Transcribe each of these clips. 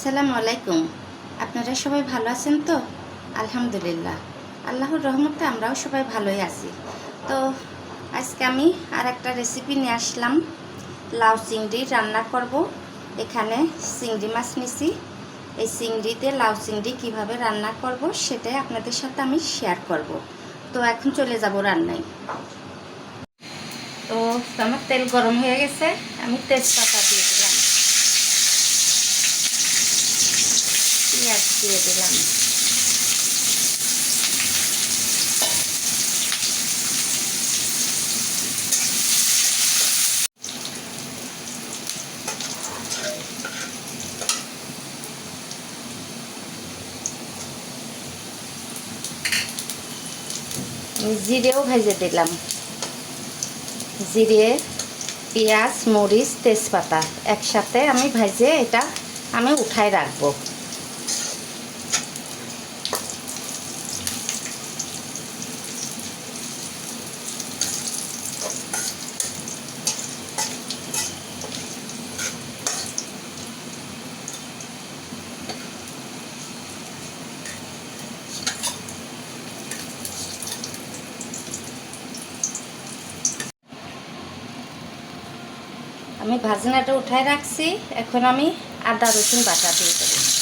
আসসালামু আলাইকুম। আপনারা সবাই ভালো আছেন তো? আলহামদুলিল্লাহ। আল্লাহর রহমতে আমরাও সবাই ভালোই আছি। তো আজকে আমি আর একটা রেসিপি নিয়ে আসলাম। লাউ চিংড়ি রান্না করব। এখানে চিংড়ি মাছ নিছি। এই চিংড়িতে লাউ চিংড়ি কীভাবে রান্না করব সেটাই আপনাদের সাথে আমি শেয়ার করব। তো এখন চলে যাব রান্নায়। তো আমার তেল গরম হয়ে গেছে। আমি তেজপাতা দিয়ে দিলাম পেঁয়াজ দিয়ে দিলাম জিরেও ভেজে দিলাম। জিরে, পেঁয়াজ, মরিচ, তেজপাতা একসাথে আমি ভেজে এটা আমি উঠায় রাখব। আমি ভাজনাটা উঠায় রাখছি। এখন আমি আদা রসুন বাটা দিয়ে দেবো।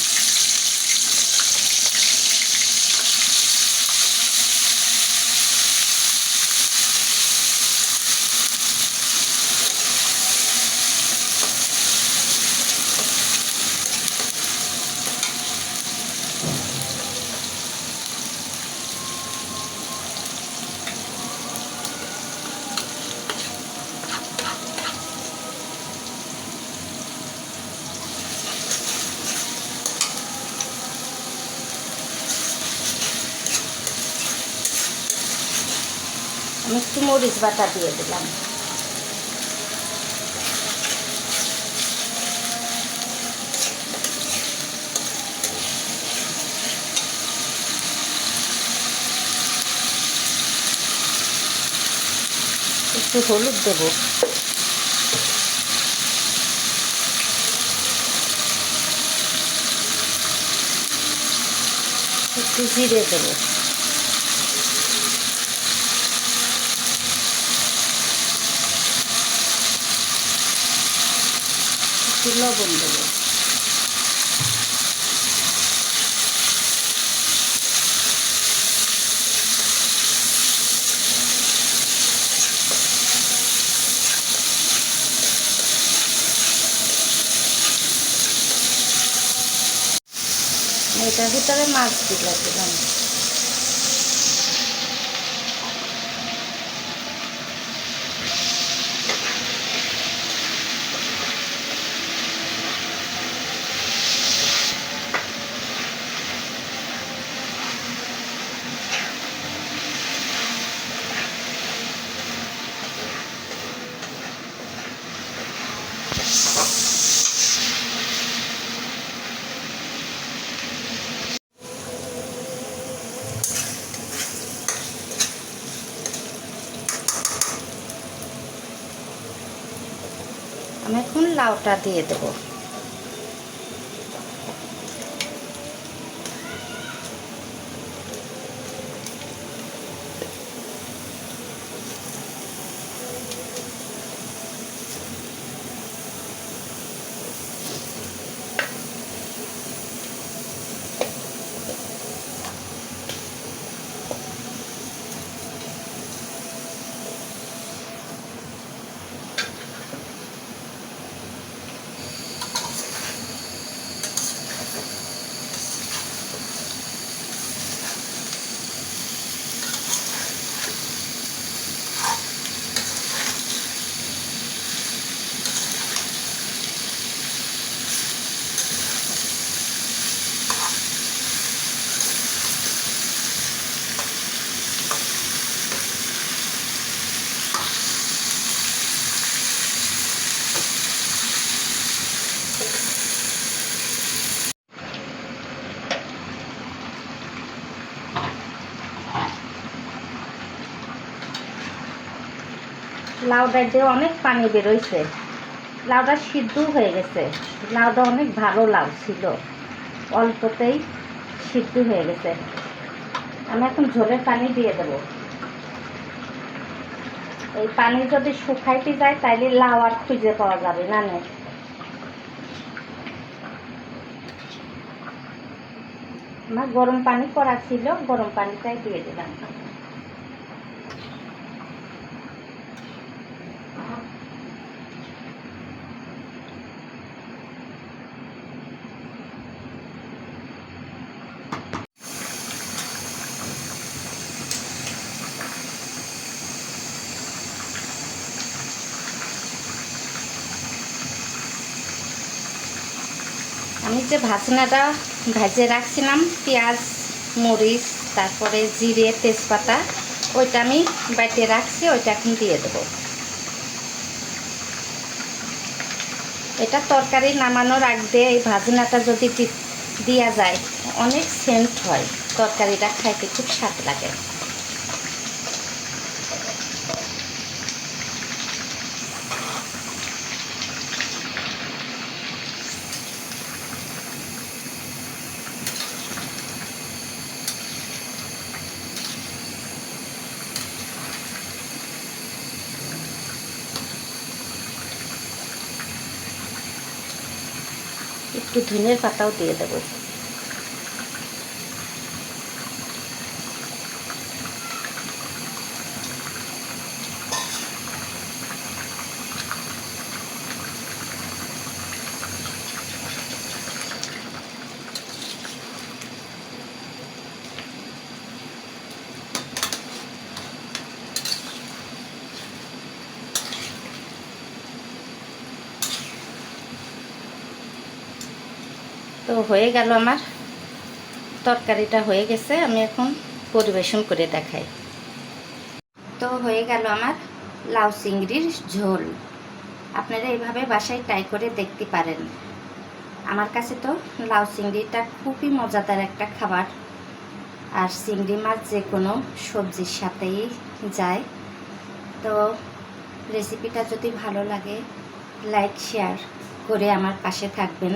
একটু মরিচ বাটা দিয়ে দিলাম। একটু হলুদ দেবো। একটু জিরে দেবো। একটু লবণ দেবো। এটার ভিতরে মাছ দিলে দিলাম। আমি এখন লাউটা দিয়ে দেবো। লাউটার দিয়ে অনেক পানি বেরোইছে লাউটা সিদ্ধ হয়ে গেছে। লাউটা অনেক ভালো লাউ ছিল। অল্পতেই সিদ্ধ হয়ে গেছে। আমি এখন ঝোলের পানি দিয়ে দেবো। এই পানি যদি শুকাইতে যায়, তাইলে লাউ আর খুঁজে পাওয়া যাবে না নে। আমার গরম পানি করা ছিল, গরম পানিটাই দিয়ে দিলাম। আমি যে ভাজনাটা ভেজে রাখছিলাম, পেঁয়াজ, মরিচ, তারপরে জিরে, তেজপাতা, ওইটা আমি বাইটে রাখছি, ওইটা এখন দিয়ে দেবো। এটা তরকারি নামানোর আগে এই ভাজনাটা যদি দেওয়া যায়, অনেক সেন্ট হয়, তরকারিটা খাইতে খুব স্বাদ লাগে। একটু ধনের পাতাও দিয়ে দেবো। তো হয়ে গেল আমার। তরকারিটা হয়ে গেছে, আমি এখন পরিবেশন করে দেখাই। তো হয়ে গেল আমার লাউ চিংড়ির ঝোল। আপনারা এইভাবে বাসায় ট্রাই করে দেখতে পারেন। আমার কাছে তো লাউ চিংড়িটা খুবই মজাদার একটা খাবার। আর চিংড়ি মাছ যে কোনো সবজির সাথেই যায়। তো রেসিপিটা যদি ভালো লাগে, লাইক, শেয়ার করে আমার পাশে থাকবেন।